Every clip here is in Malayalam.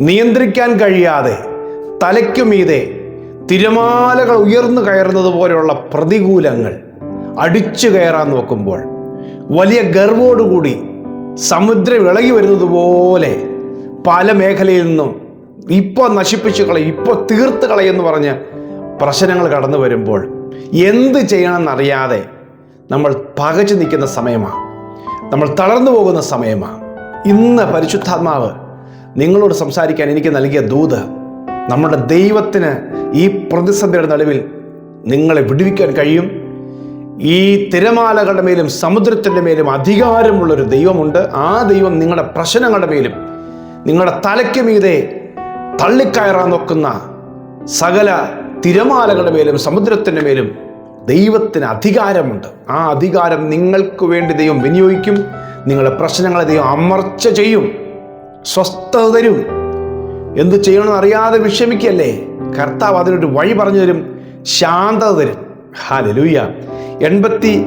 നിയന്ത്രിക്കാൻ കഴിയാതെ തലയ്ക്കുമീതെ തിരമാലകൾ ഉയർന്നു കയറുന്നത് പോലെയുള്ള പ്രതികൂലങ്ങൾ അടിച്ചു കയറാൻ നോക്കുമ്പോൾ വലിയ ഗർവോടുകൂടി സമുദ്രം ഇളകി വരുന്നത് പോലെ പല മേഖലയിൽ നിന്നും ഇപ്പോൾ നശിപ്പിച്ചു കളയും ഇപ്പോൾ തീർത്ത് കളയെന്ന് പറഞ്ഞ് പ്രശ്നങ്ങൾ കടന്നു വരുമ്പോൾ എന്ത് ചെയ്യണമെന്നറിയാതെ നമ്മൾ പകച്ചു നിൽക്കുന്ന സമയമാണ്. നമ്മൾ തളർന്നു പോകുന്ന സമയമാണ്. ഇന്ന് പരിശുദ്ധാത്മാവ് നിങ്ങളോട് സംസാരിക്കാൻ എനിക്ക് നൽകിയ ദൂത് നമ്മുടെ ദൈവത്തിന് ഈ പ്രതിസന്ധിയുടെ നടുവിൽ നിങ്ങളെ വിടുവിക്കാൻ കഴിയും. ഈ തിരമാലകളുടെ മേലും സമുദ്രത്തിന്റെ മേലും അധികാരമുള്ളൊരു ദൈവമുണ്ട്. ആ ദൈവം നിങ്ങളുടെ പ്രശ്നങ്ങളുടെ മേലും നിങ്ങളുടെ തലയ്ക്ക് മീതെ തള്ളിക്കയറാൻ നോക്കുന്ന സകല തിരമാലകളുടെ മേലും സമുദ്രത്തിന്റെ മേലും ദൈവത്തിന് അധികാരമുണ്ട്. ആ അധികാരം നിങ്ങൾക്ക് വേണ്ടി ദൈവം വിനിയോഗിക്കും. നിങ്ങളുടെ പ്രശ്നങ്ങളെ ദൈവം അമർച്ച ചെയ്യും. സ്വസ്ഥത തരും എന്ത് ചെയ്യണമെന്ന് അറിയാതെ വിഷമിക്കല്ലേ? കർത്താവ് അതിനൊരു വഴി പറഞ്ഞു തരും. ശാന്തത തരും. ഹാലലൂയ എൺപത്തി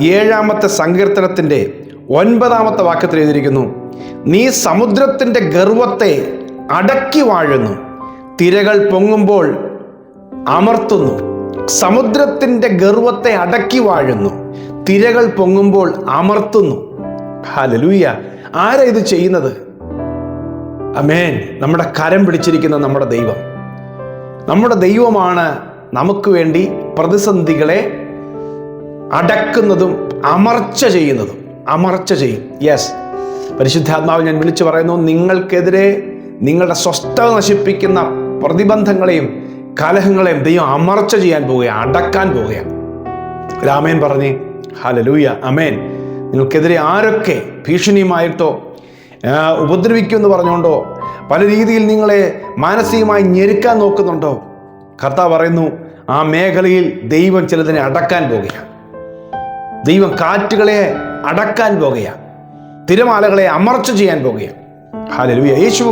ഏഴാമത്തെ സങ്കീർത്തനത്തിന്റെ ഒൻപതാമത്തെ വാക്യത്തിൽ എഴുതിയിരിക്കുന്നു. നീ സമുദ്രത്തിന്റെ ഗർവത്തെ അടക്കി വാഴുന്നു. തിരകൾ പൊങ്ങുമ്പോൾ അമർത്തുന്നു. സമുദ്രത്തിന്റെ ഗർവത്തെ അടക്കി വാഴുന്നു. തിരകൾ പൊങ്ങുമ്പോൾ അമർത്തുന്നു. ഹാലലൂയ ആരാ ഇത് ചെയ്യുന്നത്? അമേൻ നമ്മുടെ കരം പിടിച്ചിരിക്കുന്ന നമ്മുടെ ദൈവം. നമ്മുടെ ദൈവമാണ് നമുക്ക് വേണ്ടി പ്രതിസന്ധികളെ അടക്കുന്നതും അമർച്ച ചെയ്യുന്നതും. അമർച്ച ചെയ്യും. യെസ് പരിശുദ്ധാത്മാവ് ഞാൻ വിളിച്ചു പറയുന്നു നിങ്ങൾക്കെതിരെ നിങ്ങളുടെ സ്വസ്ഥത നശിപ്പിക്കുന്ന പ്രതിബന്ധങ്ങളെയും കലഹങ്ങളെയും ദൈവം അമർച്ച ചെയ്യാൻ പോവുകയാണ് അടക്കാൻ പോവുകയാണ്. രാമേൻ പറഞ്ഞേ ഹലലൂയ അമേൻ നിങ്ങൾക്കെതിരെ ആരൊക്കെ ഭീഷണിയുമായിട്ടോ ഉപദ്രവിക്കുമെന്ന് പറഞ്ഞുകൊണ്ടോ? പല രീതിയിൽ നിങ്ങളെ മാനസികമായി ഞെരുക്കാൻ നോക്കുന്നുണ്ടോ? കർത്താവ് പറയുന്നു ആ മേഖലയിൽ ദൈവം ചിലതിനെ അടക്കാൻ പോകുകയാണ്. ദൈവം കാറ്റുകളെ അടക്കാൻ പോകുകയാണ്. തിരമാലകളെ അമർച്ച ചെയ്യാൻ പോകുകയാണ്. ഹാലലു യേശു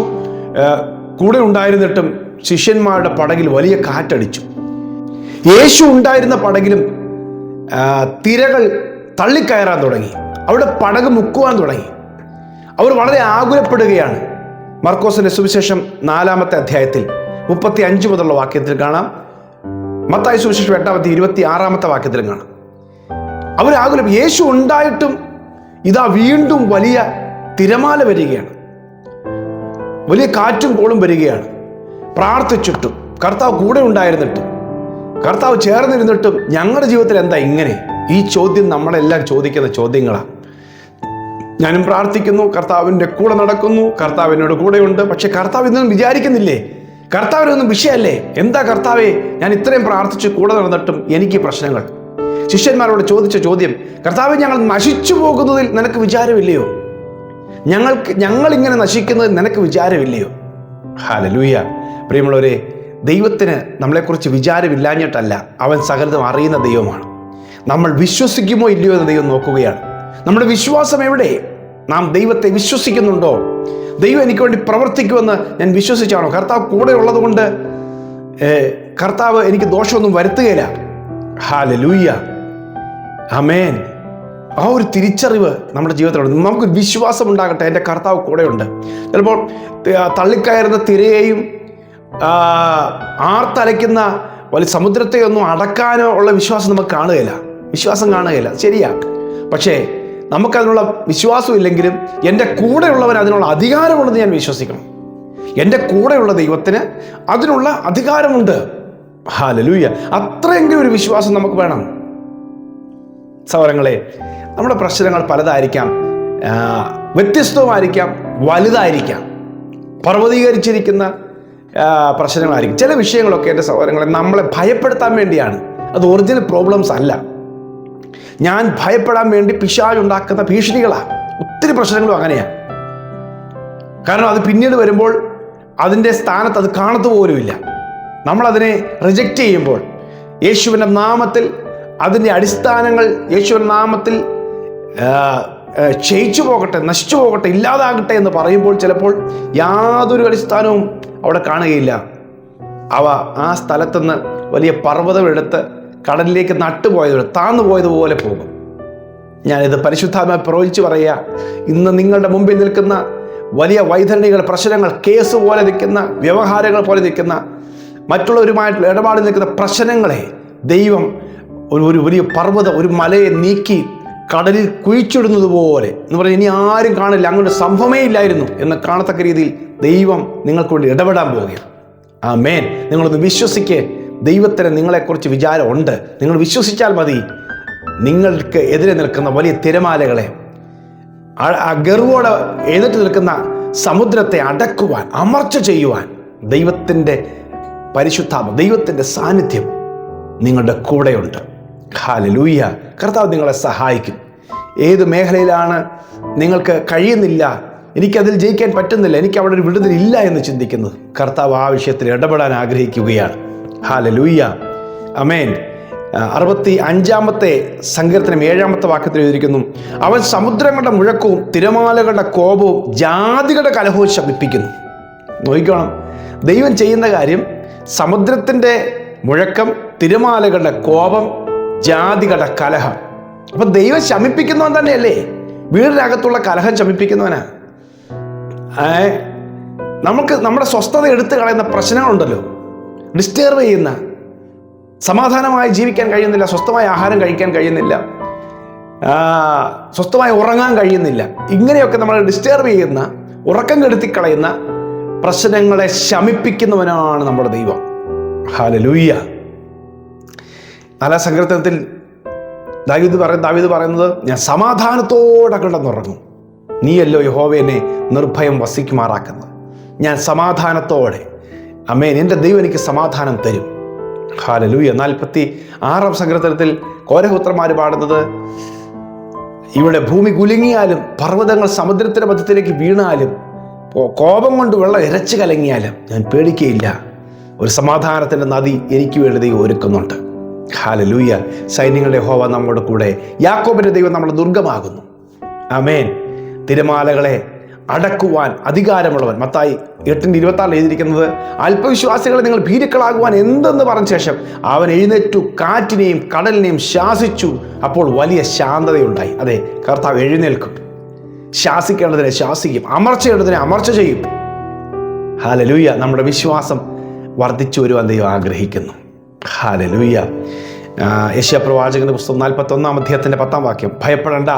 കൂടെ ഉണ്ടായിരുന്നിട്ടും ശിഷ്യന്മാരുടെ പടകിൽ വലിയ കാറ്റടിച്ചു. യേശു ഉണ്ടായിരുന്ന പടകിലും തിരകൾ തള്ളിക്കയറാൻ തുടങ്ങി. അവിടെ പടക് മുക്കുവാൻ തുടങ്ങി. അവർ വളരെ ആകുലപ്പെടുകയാണ്. മർക്കോസിന്റെ സുവിശേഷം നാലാമത്തെ അധ്യായത്തിൽ മുപ്പത്തി അഞ്ച് മുതലുള്ള വാക്യത്തിൽ കാണാം. മത്തായി സുവിശേഷം എട്ടാമത്തെ ഇരുപത്തി ആറാമത്തെ വാക്യത്തിലും കാണാം. അവർ ആകുലം. യേശു ഉണ്ടായിട്ടും ഇതാ വീണ്ടും വലിയ തിരമാല വരികയാണ്. വലിയ കാറ്റും കോളും വരികയാണ്. പ്രാർത്ഥിച്ചിട്ടും കർത്താവ് കൂടെ ഉണ്ടായിരുന്നിട്ടും കർത്താവ് ചേർന്നിരുന്നിട്ടും ഞങ്ങളുടെ ജീവിതത്തിൽ എന്താ ഇങ്ങനെ? ഈ ചോദ്യം നമ്മളെല്ലാം ചോദിക്കുന്ന ചോദ്യങ്ങളാണ് ഞാനും പ്രാർത്ഥിക്കുന്നു കർത്താവിന്റെ കൂടെ നടക്കുന്നു കർത്താവ് എന്നോട് കൂടെയുണ്ട്. പക്ഷെ കർത്താവ് ഇതൊന്നും വിചാരിക്കുന്നില്ലേ? കർത്താവിനൊന്നും വിഷയമല്ലേ? എന്താ കർത്താവേ ഞാൻ ഇത്രയും പ്രാർത്ഥിച്ച് കൂടെ നടന്നിട്ടും എനിക്ക് പ്രശ്നങ്ങൾ. ശിഷ്യന്മാരോട് ചോദിച്ച ചോദ്യം കർത്താവ് ഞങ്ങൾ നശിച്ചു പോകുന്നതിൽ നിനക്ക് വിചാരമില്ലയോ? ഞങ്ങൾക്ക് ഞങ്ങൾ ഇങ്ങനെ നശിക്കുന്നതിൽ നിനക്ക് വിചാരമില്ലയോ? ഹാലലൂയ പ്രിയമുള്ളവരെ ദൈവത്തിന് നമ്മളെക്കുറിച്ച് വിചാരമില്ലാഞ്ഞിട്ടല്ല അവൻ സകലതും അറിയുന്ന ദൈവമാണ്. നമ്മൾ വിശ്വസിക്കുമോ ഇല്ലയോ എന്ന് ദൈവം നോക്കുകയാണ്. നമ്മുടെ വിശ്വാസം എവിടെ? നാം ദൈവത്തെ വിശ്വസിക്കുന്നുണ്ടോ? ദൈവം എനിക്ക് വേണ്ടി പ്രവർത്തിക്കുമെന്ന് ഞാൻ വിശ്വസിച്ചാണോ? കർത്താവ് കൂടെ ഉള്ളത് കൊണ്ട് കർത്താവ് എനിക്ക് ദോഷമൊന്നും വരുത്തുകയില്ല. ഹാല ലൂയ്യ അമേൻ ആ ഒരു തിരിച്ചറിവ് നമ്മുടെ ജീവിതത്തിലുണ്ട്. നമുക്ക് വിശ്വാസം ഉണ്ടാകട്ടെ. എന്റെ കർത്താവ് കൂടെയുണ്ട്. ചിലപ്പോൾ തള്ളിക്കയറുന്ന തിരയെയും ആർത്തലയ്ക്കുന്ന വലിയ സമുദ്രത്തെയൊന്നും അടക്കാനോ ഉള്ള വിശ്വാസം നമുക്ക് കാണുകയില്ല. വിശ്വാസം കാണുകയില്ല. ശരിയാ. പക്ഷേ നമുക്കതിനുള്ള വിശ്വാസം ഇല്ലെങ്കിലും എന്റെ കൂടെയുള്ളവൻ അതിനുള്ള അധികാരമുണ്ടെന്ന് ഞാൻ വിശ്വസിക്കണം. എന്റെ കൂടെയുള്ള ദൈവത്തിന് അതിനുള്ള അധികാരമുണ്ട്. ഹാലലൂയ അത്രയെങ്കിലും ഒരു വിശ്വാസം നമുക്ക് വേണം. സൗരങ്ങളെ നമ്മുടെ പ്രശ്നങ്ങൾ പലതായിരിക്കാം. വ്യത്യസ്തവുമായിരിക്കാം വലുതായിരിക്കാം. പർവതീകരിച്ചിരിക്കുന്ന പ്രശ്നങ്ങളായിരിക്കും. ചില വിഷയങ്ങളൊക്കെ എന്റെ സഹോദരങ്ങളെ നമ്മളെ ഭയപ്പെടുത്താൻ വേണ്ടിയാണ്. അത് ഒറിജിനൽ പ്രോബ്ലംസ് അല്ല. ഞാൻ ഭയപ്പെടാൻ വേണ്ടി പിശാചുണ്ടാക്കുന്ന ഭീഷണികളാണ് ഒത്തിരി പ്രശ്നങ്ങളും അങ്ങനെയാണ് കാരണം അത് പിന്നീട് വരുമ്പോൾ അതിന്റെ സ്ഥാനത്ത് അത് കാണത്തു പോലുമില്ല നമ്മളതിനെ റിജക്റ്റ് ചെയ്യുമ്പോൾ യേശുവിന്റെ നാമത്തിൽ അതിന്റെ അടിസ്ഥാനങ്ങൾ യേശുവിന്റെ നാമത്തിൽ ക്ഷയിച്ചു പോകട്ടെ നശിച്ചു പോകട്ടെ ഇല്ലാതാകട്ടെ എന്ന് പറയുമ്പോൾ ചിലപ്പോൾ യാതൊരു അടിസ്ഥാനവും അവിടെ കാണുകയില്ല. അവ ആ സ്ഥലത്തുനിന്ന് വലിയ പർവതമെടുത്ത് കടലിലേക്ക് നട്ടുപോയത് താന്നു പോയതുപോലെ പോകും. ഞാനിത് പരിശുദ്ധാത്മ പ്രവചിച്ച് പറയുക ഇന്ന് നിങ്ങളുടെ മുമ്പിൽ നിൽക്കുന്ന വലിയ വൈതരണികൾ പ്രശ്നങ്ങൾ കേസ് പോലെ നിൽക്കുന്ന വ്യവഹാരങ്ങൾ പോലെ നിൽക്കുന്ന മറ്റുള്ളവരുമായിട്ടുള്ള ഇടപാടിൽ നിൽക്കുന്ന പ്രശ്നങ്ങളെ ദൈവം ഒരു വലിയ പർവതം ഒരു മലയെ നീക്കി കടലിൽ കുഴിച്ചിടുന്നത് പോലെ എന്ന് പറഞ്ഞാൽ ഇനി ആരും കാണില്ല അങ്ങോട്ട് സംഭവമേ ഇല്ലായിരുന്നു എന്ന് കാണത്തക്ക രീതിയിൽ ദൈവം നിങ്ങൾക്ക് വേണ്ടി ഇടപെടാൻ പോവുകയാണ്. ആ മേൻ നിങ്ങളൊന്ന് വിശ്വസിക്ക്. ദൈവത്തിന് നിങ്ങളെക്കുറിച്ച് വിചാരമുണ്ട്. നിങ്ങൾ വിശ്വസിച്ചാൽ മതി. നിങ്ങൾക്ക് എതിരെ നിൽക്കുന്ന വലിയ തിരമാലകളെ ഗർവോടെ എഴുന്നേറ്റ് നിൽക്കുന്ന സമുദ്രത്തെ അടക്കുവാൻ അമർച്ച ചെയ്യുവാൻ ദൈവത്തിന്റെ പരിശുദ്ധാമ ദൈവത്തിന്റെ സാന്നിധ്യം നിങ്ങളുടെ കൂടെയുണ്ട്. ഹാലലൂയ കർത്താവ് നിങ്ങളെ സഹായിക്കും. ഏത് മേഖലയിലാണ് നിങ്ങൾക്ക് കഴിയുന്നില്ല എനിക്കതിൽ ജയിക്കാൻ പറ്റുന്നില്ല എനിക്ക് അവിടെ ഒരു വിടുതലില്ല എന്ന് ചിന്തിക്കുന്നത് കർത്താവ് ആ വിഷയത്തിൽ ഇടപെടാൻ ആഗ്രഹിക്കുകയാണ്. ഹാലലൂയ. അമേൻ അറുപത്തി അഞ്ചാമത്തെ സങ്കീർത്തനം ഏഴാമത്തെ വാക്യത്തിൽ എഴുതിയിരിക്കുന്നു. അവൻ സമുദ്രങ്ങളുടെ മുഴക്കവും തിരമാലകളുടെ കോപവും ജാതികളുടെ കലഹവും ശമിപ്പിക്കുന്നു. നോക്കിക്കോണം. ദൈവം ചെയ്യുന്ന കാര്യം സമുദ്രത്തിന്റെ മുഴക്കം തിരമാലകളുടെ കോപം ജാതികളുടെ കലഹം. അപ്പം ദൈവം ശമിപ്പിക്കുന്നവൻ തന്നെയല്ലേ? വീടിനകത്തുള്ള കലഹം ശമിപ്പിക്കുന്നവനാ. നമുക്ക് നമ്മുടെ സ്വസ്ഥത എടുത്തു കളയുന്ന പ്രശ്നങ്ങളുണ്ടല്ലോ. ഡിസ്റ്റർബ് ചെയ്യുന്ന സമാധാനമായി ജീവിക്കാൻ കഴിയുന്നില്ല സ്വസ്ഥമായ ആഹാരം കഴിക്കാൻ കഴിയുന്നില്ല സ്വസ്ഥമായി ഉറങ്ങാൻ കഴിയുന്നില്ല ഇങ്ങനെയൊക്കെ നമ്മൾ ഡിസ്റ്റേർബ് ചെയ്യുന്ന ഉറക്കം കെടുത്തി കളയുന്ന പ്രശ്നങ്ങളെ ശമിപ്പിക്കുന്നവനാണ് നമ്മുടെ ദൈവം. ഹാലലൂയ്യ നാലാം സങ്കീർത്തനത്തിൽ ദാവീദ് പറയും ദാവീദ് പറയുന്നത് ഞാൻ സമാധാനത്തോടെ കിടന്നുറങ്ങും. നീയല്ലോ യഹോവ എന്നെ നിർഭയം വസിക്കുമാറാക്കുന്നത്. ഞാൻ സമാധാനത്തോടെ അമ്മേൻ എന്റെ ദൈവം എനിക്ക് സമാധാനം തരും. ഹാലലൂയ നാൽപ്പത്തി ആറാം സങ്കീർത്തനത്തിൽ കോരഹുത്രമാർ പാടുന്നത് ഇവിടെ ഭൂമി കുലുങ്ങിയാലും പർവതങ്ങൾ സമുദ്രത്തിന്റെ മധ്യത്തിലേക്ക് വീണാലും കോപം കൊണ്ട് വെള്ളം ഇരച്ചു കലങ്ങിയാലും ഞാൻ പേടിക്കുകയില്ല ഒരു സമാധാനത്തിന്റെ നദി എനിക്ക് വേണ്ടി ദൈവം ഒരുക്കുന്നുണ്ട്. ഹാലലൂയ സൈന്യങ്ങളുടെ ഹോവ നമ്മുടെ കൂടെ യാക്കോബിന്റെ ദൈവം നമ്മുടെ ദുർഗമാകുന്നു. അമേൻ തിരമാലകളെ അടക്കുവാൻ അധികാരമുള്ളവൻ. മത്തായി എട്ടിന്റെ ഇരുപത്തി ആറിൽ എഴുതിയിരിക്കുന്നത് അല്പവിശ്വാസികളെ നിങ്ങൾ ഭീരുക്കളാകുവാൻ എന്തെന്ന് പറഞ്ഞ ശേഷം അവൻ എഴുന്നേറ്റു കാറ്റിനെയും കടലിനെയും ശാസിച്ചു. അപ്പോൾ വലിയ ശാന്തതയുണ്ടായി. അതെ കർത്താവ് എഴുന്നേൽക്കും. ശാസിക്കേണ്ടതിനെ ശാസിക്കും അമർച്ചയേണ്ടതിനെ അമർച്ച ചെയ്യും. ഹാലലൂയ നമ്മുടെ വിശ്വാസം വർദ്ധിച്ചു വരുവാൻ ദൈവം ആഗ്രഹിക്കുന്നു. ഹാലലൂയ യശ്യ പ്രവാചകന്റെ പുസ്തകം നാൽപ്പത്തി ഒന്നാം അധ്യായത്തിന്റെ പത്താം വാക്യം. ഭയപ്പെടണ്ട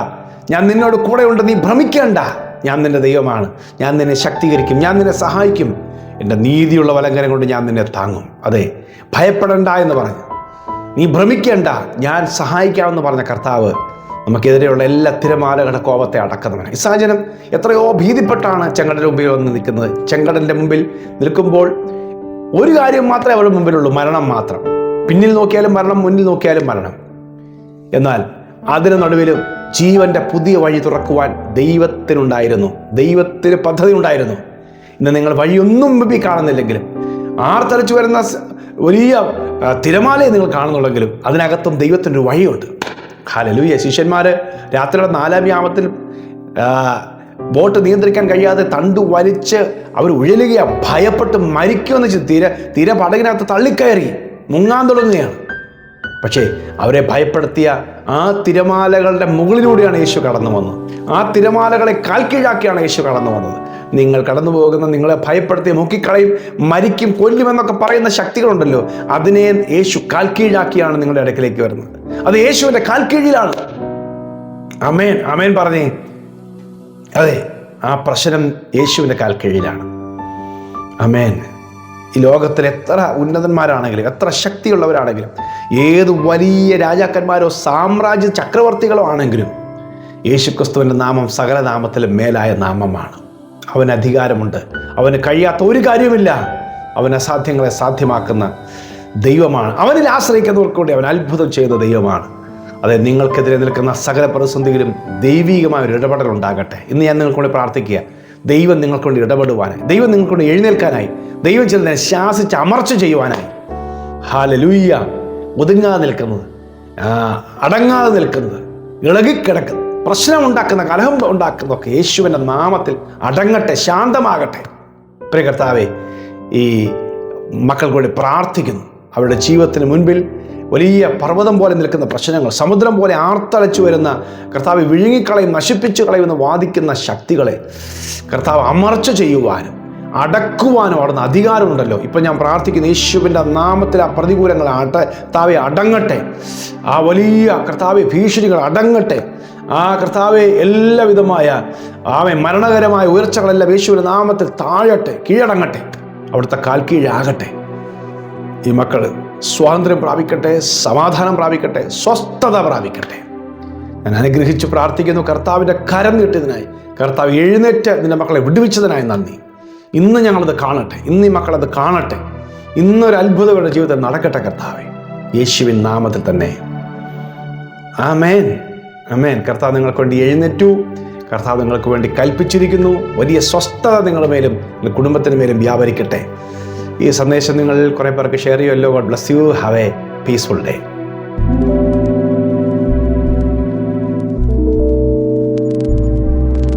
ഞാൻ നിന്നോട് കൂടെ ഉണ്ട് നീ ഭ്രമിക്കേണ്ട. ഞാൻ നിന്റെ ദൈവമാണ്. ഞാൻ നിന്നെ ശക്തീകരിക്കും. ഞാൻ നിന്നെ സഹായിക്കും. എന്റെ നീതിയുള്ള വലങ്കരം കൊണ്ട് ഞാൻ നിന്നെ താങ്ങും. അതെ ഭയപ്പെടണ്ട എന്ന് പറഞ്ഞു. നീ ഭ്രമിക്കേണ്ട. ഞാൻ സഹായിക്കാമെന്ന് പറഞ്ഞ കർത്താവ് നമുക്കെതിരെയുള്ള എല്ലാ തിരമാലകളുടെ കോപത്തെ അടക്കുന്നവനാണ്. സാഹചര്യം എത്രയോ ഭീതിപ്പെട്ടാണ് ചെങ്കടന്റെ മുമ്പിൽ വന്ന് നിൽക്കുന്നത്. ചെങ്കടന്റെ മുമ്പിൽ നിൽക്കുമ്പോൾ ഒരു കാര്യം മാത്രമേ അവരുടെ മുമ്പിലുള്ളൂ മരണം മാത്രം. പിന്നിൽ നോക്കിയാലും മരണം മുന്നിൽ നോക്കിയാലും മരണം. എന്നാൽ അതിന് നടുവിലും ജീവന്റെ പുതിയ വഴി തുറക്കുവാൻ ദൈവത്തിനുണ്ടായിരുന്നു. ദൈവത്തിന് പദ്ധതി ഉണ്ടായിരുന്നു ഇന്ന് നിങ്ങൾ വഴിയൊന്നും ബി കാണുന്നില്ലെങ്കിലും ആർത്തലച്ചു വരുന്ന വലിയ തിരമാലയെ നിങ്ങൾ കാണുന്നുള്ളെങ്കിലും അതിനകത്തും ദൈവത്തിന്റെ ഒരു വഴിയുണ്ട്. ഹലലൂയ ശിഷ്യന്മാർ രാത്രിയുടെ നാലാം യാമത്തിൽ ബോട്ട് നിയന്ത്രിക്കാൻ കഴിയാതെ തണ്ടു വലിച്ച് അവർ ഉഴലുകയാണ് ഭയപ്പെട്ട് മരിക്കുമെന്ന് തിര തീരെ പടകിനകത്ത് തള്ളിക്കയറി മുങ്ങാൻ തുടങ്ങുകയാണ്. പക്ഷേ അവരെ ഭയപ്പെടുത്തിയ ആ തിരമാലകളുടെ മുകളിലൂടെയാണ് യേശു കടന്നു വന്നത്. ആ തിരമാലകളെ കാൽക്കീഴാക്കിയാണ് യേശു കടന്നു വന്നത്. നിങ്ങൾ കടന്നു പോകുന്ന നിങ്ങളെ ഭയപ്പെടുത്തി മുക്കിക്കളയും മരിക്കും കൊല്ലുമെന്നൊക്കെ പറയുന്ന ശക്തികളുണ്ടല്ലോ. അതിനെ യേശു കാൽക്കീഴാക്കിയാണ് നിങ്ങളുടെ ഇടയ്ക്കിലേക്ക് വരുന്നത്. അത് യേശുവിന്റെ കാൽക്കീഴിലാണ്. അമേൻ അമേൻ പറഞ്ഞേ. അതെ ആ പ്രശ്നം യേശുവിന്റെ കാൽക്കീഴിലാണ്. അമേൻ ഈ ലോകത്തിൽ എത്ര ഉന്നതന്മാരാണെങ്കിലും എത്ര ശക്തിയുള്ളവരാണെങ്കിലും ഏത് വലിയ രാജാക്കന്മാരോ സാമ്രാജ്യ ചക്രവർത്തികളോ ആണെങ്കിലും യേശുക്രിസ്തുവിന്റെ നാമം സകല നാമത്തിലും മേലായ നാമമാണ്. അവന് അധികാരമുണ്ട്. അവന് കഴിയാത്ത ഒരു കാര്യമില്ല അവൻ അസാധ്യങ്ങളെ സാധ്യമാക്കുന്ന ദൈവമാണ്. അവനിൽ ആശ്രയിക്കുന്നവർക്ക് വേണ്ടി അവൻ അത്ഭുതം ചെയ്ത ദൈവമാണ്. അതെ നിങ്ങൾക്കെതിരെ നിൽക്കുന്ന സകല പ്രതിസന്ധിയിലും ദൈവികമായ ഒരു ഇടപെടൽ ഉണ്ടാകട്ടെ. ഇന്ന് ഞാൻ നിങ്ങൾക്ക് പ്രാർത്ഥിക്കുക. ദൈവം നിങ്ങൾക്കൊണ്ട് ഇടപെടുവാനായി. ദൈവം നിങ്ങൾക്കൊണ്ട് എഴുന്നേൽക്കാനായി. ദൈവം ചിലതിനെ ശാസിച്ച് അമർച്ച ചെയ്യുവാനായി. ഹാലലൂയ്യ ഒതുങ്ങാതെ നിൽക്കുന്നത്. അടങ്ങാതെ നിൽക്കുന്നത്. ഇളകിക്കിടക്കുന്നത്. പ്രശ്നം ഉണ്ടാക്കുന്ന കലഹം ഉണ്ടാക്കുന്നതൊക്കെ യേശുവിന്റെ നാമത്തിൽ അടങ്ങട്ടെ ശാന്തമാകട്ടെ. പ്രിയ കർത്താവേ ഈ മക്കൾക്ക് വേണ്ടി പ്രാർത്ഥിക്കുന്നു. അവരുടെ ജീവിതത്തിന് മുൻപിൽ വലിയ പർവതം പോലെ നിൽക്കുന്ന പ്രശ്നങ്ങൾ സമുദ്രം പോലെ ആർത്തളച്ചു വരുന്ന കർത്താവ് വിഴുങ്ങിക്കളയും നശിപ്പിച്ചു കളയുമെന്ന് വാദിക്കുന്ന ശക്തികളെ കർത്താവ് അമർച്ച ചെയ്യുവാനും അടക്കുവാനും അവിടുന്ന് അധികാരമുണ്ടല്ലോ. ഇപ്പം ഞാൻ പ്രാർത്ഥിക്കുന്ന യേശുവിന്റെ നാമത്തിൽ ആ പ്രതികൂലങ്ങൾ ആട്ടെ താവെ അടങ്ങട്ടെ. ആ വലിയ കർത്താവെ ഭീഷണികൾ അടങ്ങട്ടെ. ആ കർത്താവെ എല്ലാവിധമായ ആമെ മരണകരമായ ഉയർച്ചകളെല്ലാം യേശുവിന്റെ നാമത്തിൽ താഴട്ടെ കീഴടങ്ങട്ടെ. അവിടുത്തെ കാൽ കീഴാകട്ടെ ഈ മക്കൾ സ്വാതന്ത്ര്യം പ്രാപിക്കട്ടെ സമാധാനം പ്രാപിക്കട്ടെ സ്വസ്ഥത പ്രാപിക്കട്ടെ. ഞാൻ അനുഗ്രഹിച്ച് പ്രാർത്ഥിക്കുന്നു കർത്താവിന്റെ കരം നീട്ടിയതിനായി. കർത്താവ് എഴുന്നേറ്റ് നിന്റെ മക്കളെ വിടുവിച്ചതിനായി നന്ദി. ഇന്ന് ഞങ്ങളത് കാണട്ടെ ഇന്ന് ഈ മക്കളത് കാണട്ടെ. ഇന്നൊരു അത്ഭുതങ്ങളുടെ ജീവിതം നടക്കട്ടെ കർത്താവെ. യേശുവിൻ നാമത്തിൽ തന്നെ. ആമേൻ. ആമേൻ. കർത്താവ് നിങ്ങൾക്ക് വേണ്ടി എഴുന്നേറ്റു. കർത്താവ് നിങ്ങൾക്ക് വേണ്ടി കൽപ്പിച്ചിരിക്കുന്നു. വലിയ സ്വസ്ഥത നിങ്ങളുടെ മേലും കുടുംബത്തിന് മേലും വ്യാപരിക്കട്ടെ. ഈ സന്ദേശം നിങ്ങൾ കുറേ പേർക്ക് ഷെയർ ചെയ്യുമല്ലോ. God bless you have a peaceful day